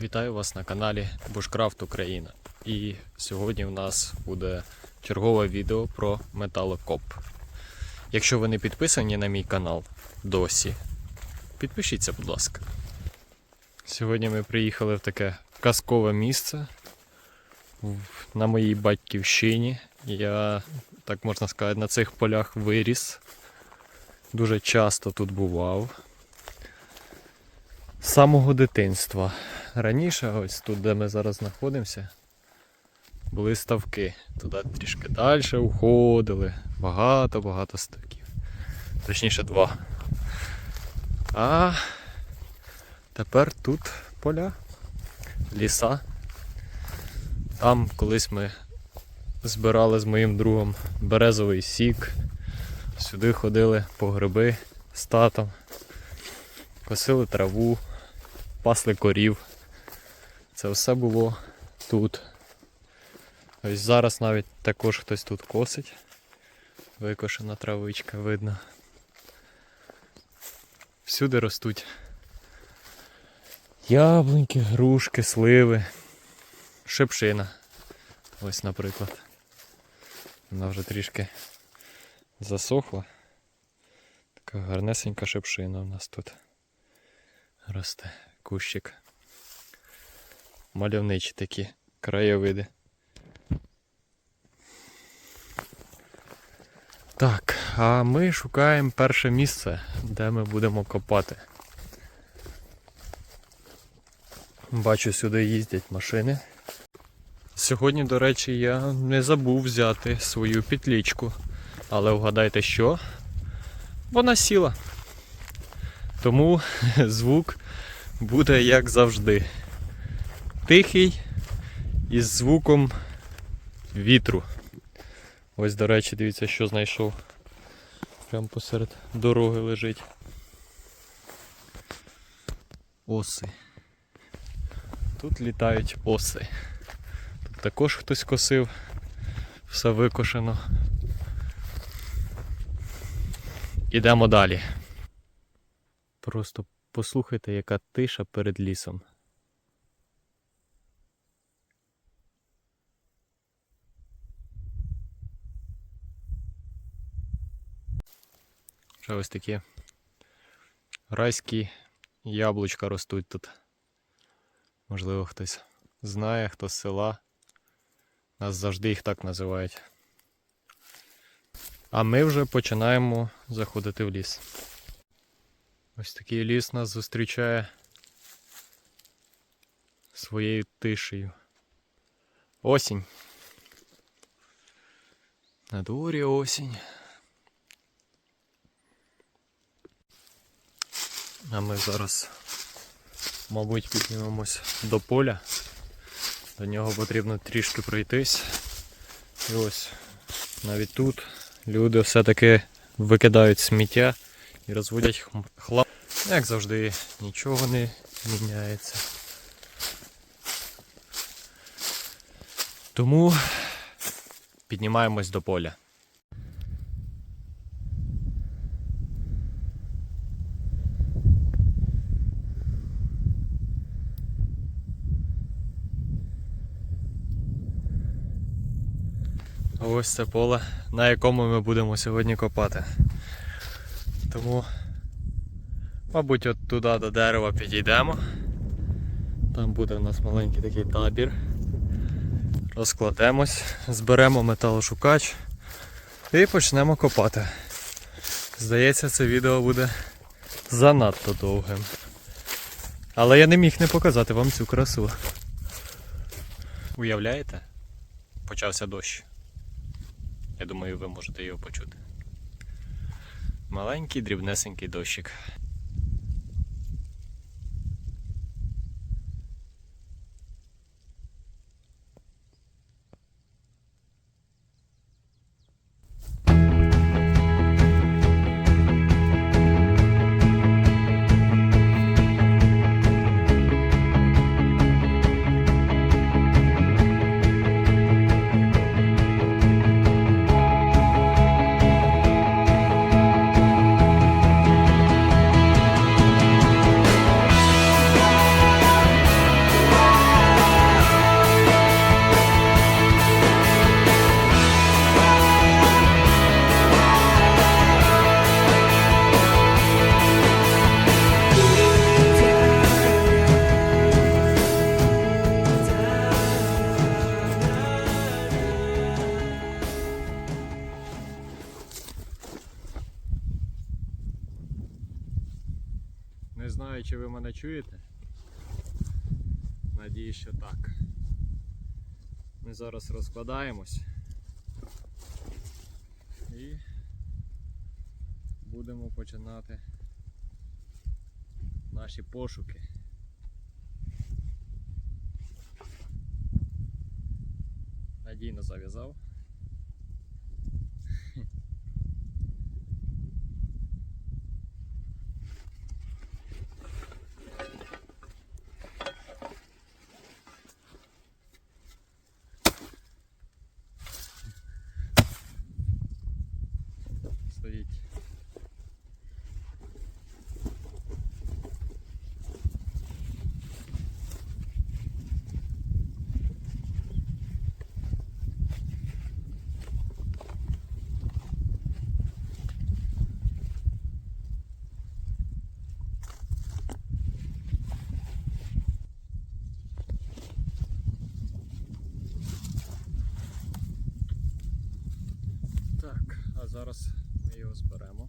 Вітаю вас на каналі Bushcraft Україна. І сьогодні в нас буде чергове відео про металокоп. Якщо ви не підписані на мій канал досі, підпишіться, будь ласка. Сьогодні ми приїхали в таке казкове місце на моїй батьківщині. Я, так можна сказати, на цих полях виріс. Дуже часто тут бував. З самого дитинства. Раніше, ось тут, де ми зараз знаходимося, були ставки. Туди трішки далі уходили. Багато-багато ставків. Точніше, два. А тепер тут поля, ліса. Там колись ми збирали з моїм другом березовий сік. Сюди ходили по гриби з татом, косили траву, пасли корів. Це все було тут. Ось зараз навіть також хтось тут косить. Викошена травичка видно. Всюди ростуть яблуньки, грушки, сливи, шипшина. Ось, наприклад. Вона вже трішки засохла. Така гарнесенька шипшина у нас тут росте. Кущик мальовничі такі краєвиди. Так, а ми шукаємо перше місце, де ми будемо копати. Бачу, сюди їздять машини. Сьогодні, до речі, я не забув взяти свою петлічку. Але вгадайте що? Вона сіла. Тому звук буде як завжди тихий із звуком вітру. Ось, до речі, дивіться, що знайшов. Прямо посеред дороги лежить. Оси. Тут літають оси. Тут також хтось косив, все викошено. Ідемо далі. Просто послухайте, яка тиша перед лісом. Ще ось такі райські яблучка ростуть тут. Можливо, хтось знає, хто з села. Нас завжди їх так називають. А ми вже починаємо заходити в ліс. Ось такий ліс нас зустрічає своєю тишею. Осінь. На дворі осінь. А ми зараз, мабуть, піднімемось до поля. До нього потрібно трішки пройтись. І ось навіть тут люди все-таки викидають сміття і розводять хлам. Як завжди, нічого не міняється. Тому піднімаємось до поля. Ось це поле, на якому ми будемо сьогодні копати. Тому, мабуть, от туди до дерева підійдемо. Там буде у нас маленький такий табір. Розкладемось, зберемо металошукач і почнемо копати. Здається, це відео буде занадто довгим. Але я не міг не показати вам цю красу. Уявляєте? Почався дощ. Я думаю, ви можете його почути. Маленький дрібнесенький дощик. Чи ви мене чуєте? Надію, що так. Ми зараз розкладаємось і будемо починати наші пошуки. Надійно зав'язав. Стоїть. Так, а зараз ми його зберемо.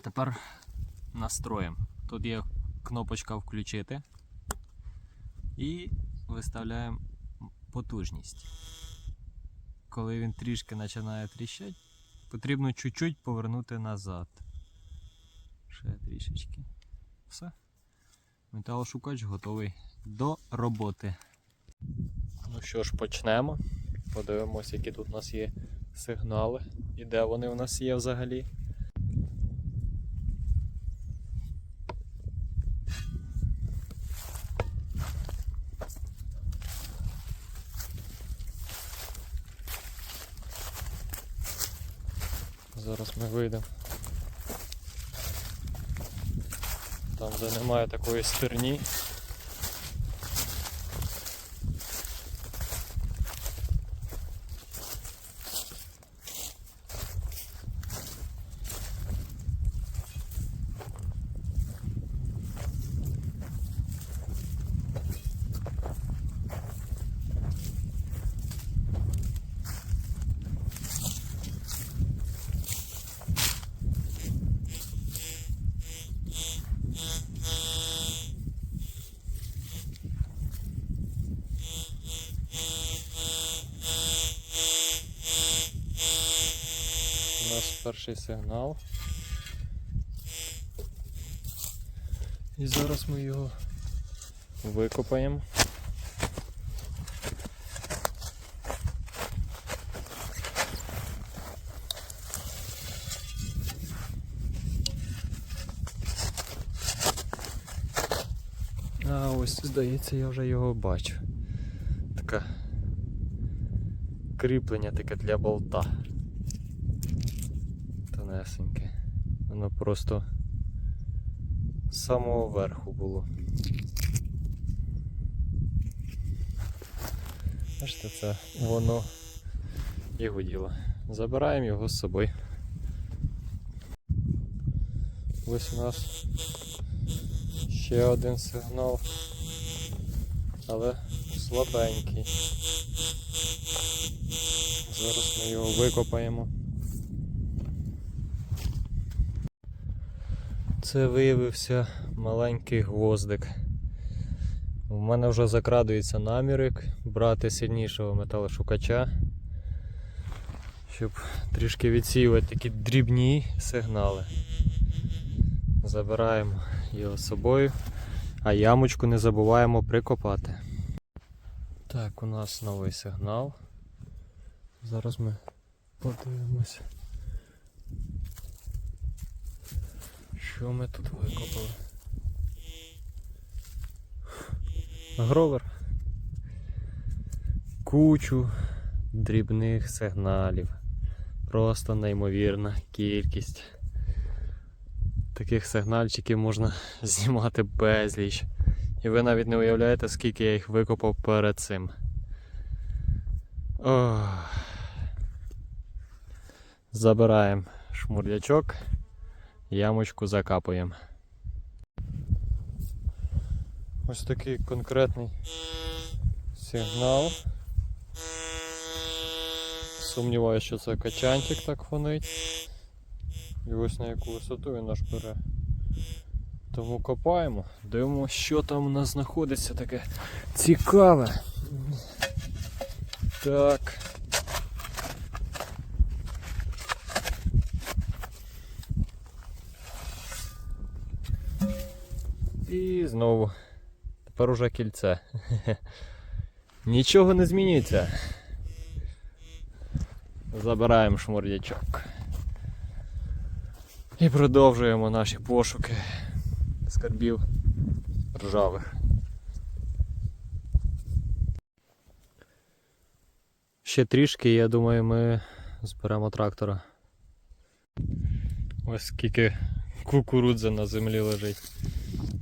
А тепер настроїмо. Тут є кнопочка включити і виставляємо потужність. Коли він трішки починає тріщати, потрібно чуть-чуть повернути назад. Ще трішечки. Все. Металошукач готовий до роботи. Ну що ж, почнемо. Подивимось, які тут у нас є сигнали і де вони у нас є взагалі. Зараз ми вийдемо. Там де немає такої стерні. У нас перший сигнал. І зараз ми його викопаємо. А ось, здається, я вже його бачу. Таке кріплення таке для болта. Тонесеньке. Воно просто з самого верху було. Бачите, це воно і гуділо. Забираємо його з собою. Ось у нас ще один сигнал, але слабенький. Зараз ми його викопаємо. Це виявився маленький гвоздик. У мене вже закрадується намірик брати сильнішого металошукача, щоб трішки відсіювати такі дрібні сигнали. Забираємо його з собою, а ямочку не забуваємо прикопати. Так, у нас новий сигнал. Зараз ми подивимося. Що ми тут викопали? Гровер. Кучу дрібних сигналів. Просто неймовірна кількість. Таких сигнальчиків можна знімати безліч. І ви навіть не уявляєте, скільки я їх викопав перед цим. Забираємо шмурдячок, ямочку закапуємо. Ось такий конкретний сигнал. Сумніваюся, що це качанчик так фонить. І ось на яку висоту він аж бере. Тому копаємо, дивимося, що там у нас знаходиться таке цікаве. Так. І знову. Тепер уже кільце. Нічого не змінюється. Забираємо шмурдячок. І продовжуємо наші пошуки скарбів ржавих. Ще трішки, я думаю, ми зберемо трактора. Ось скільки кукурудзи на землі лежить.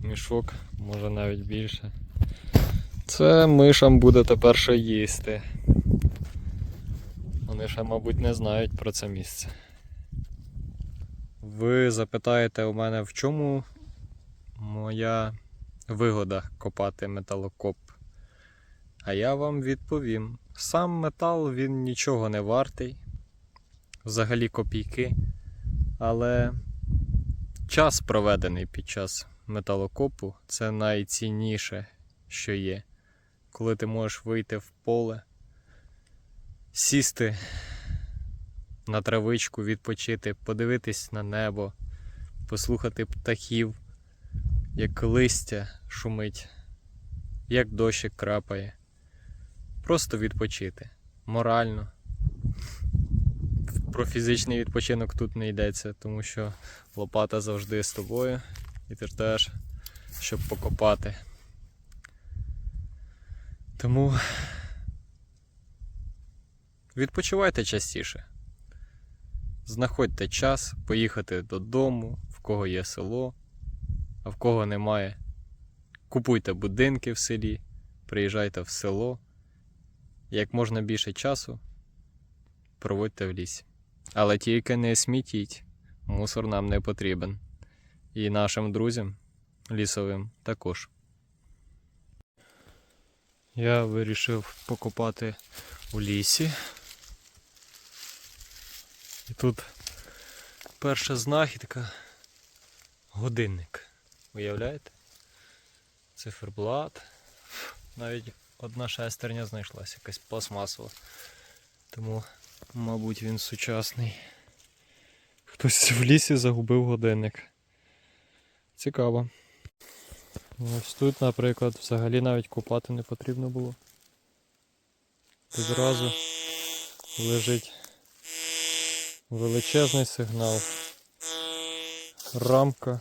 Мішок, може навіть більше. Це мишам буде тепер що їсти. Вони ще, мабуть, не знають про це місце. Ви запитаєте у мене, в чому моя вигода копати металокоп? А я вам відповім. Сам метал він нічого не вартий, взагалі копійки, але час проведений під час металокопу це найцінніше, що є. Коли ти можеш вийти в поле, сісти на травичку, відпочити, подивитись на небо, послухати птахів, як листя шумить, як дощик крапає. Просто відпочити. Морально. Про фізичний відпочинок тут не йдеться, тому що лопата завжди з тобою, ти теж, щоб покопати. Тому відпочивайте частіше. Знаходьте час поїхати додому, в кого є село, а в кого немає. Купуйте будинки в селі, приїжджайте в село. Як можна більше часу проводьте в лісі. Але тільки не смітіть, мусор нам не потрібен. І нашим друзям лісовим також. Я вирішив покопати у лісі. І тут перша знахідка годинник. Уявляєте? Циферблат. Навіть одна шестерня знайшлася, якась пластмасова. Тому, мабуть, він сучасний. Хтось в лісі загубив годинник. Цікаво. Ось тут, наприклад, взагалі навіть купати не потрібно було. Відразу лежить величезний сигнал. Рамка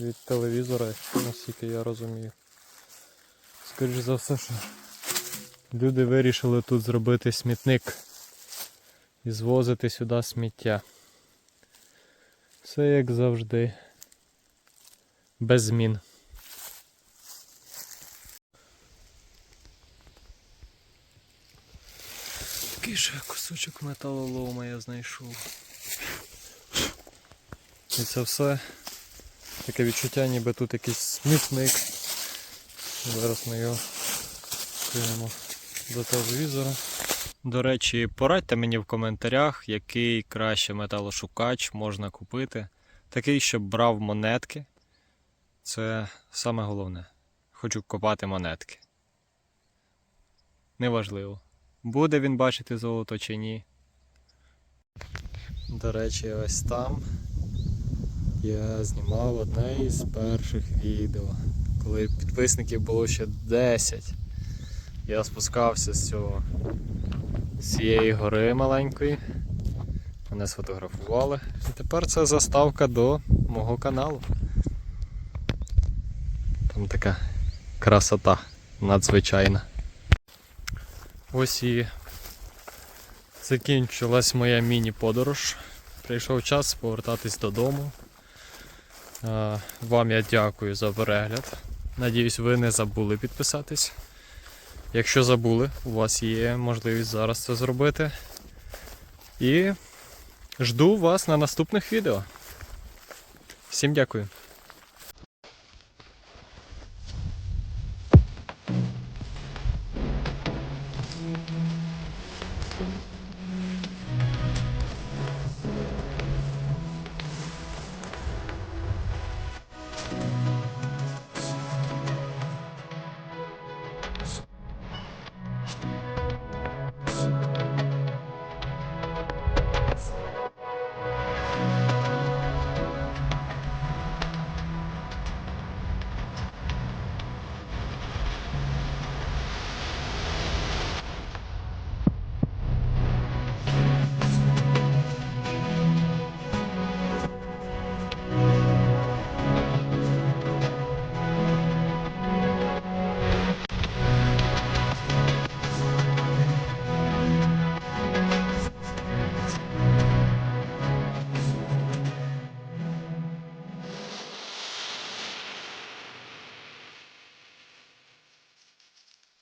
від телевізора, наскільки я розумію. Скоріш за все, що люди вирішили тут зробити смітник і звозити сюди сміття. Все як завжди. Без змін. Такий ще кусочок металолома я знайшов. І це все таке відчуття, ніби тут якийсь смітник. Зараз ми його кинемо до телевізора. До речі, порадьте мені в коментарях, який краще металошукач можна купити. Такий, щоб брав монетки. Це саме головне. Хочу копати монетки. Неважливо. Буде він бачити золото чи ні. До речі, ось там я знімав одне із перших відео, коли підписників було ще 10. Я спускався з цього з цієї гори маленької. Мене сфотографували. І тепер це заставка до мого каналу. Там така красота надзвичайна. Ось і закінчилась моя міні-подорож. Прийшов час повертатись додому. Вам я дякую за перегляд. Надіюсь, ви не забули підписатись. Якщо забули, у вас є можливість зараз це зробити. І жду вас на наступних відео. Всім дякую.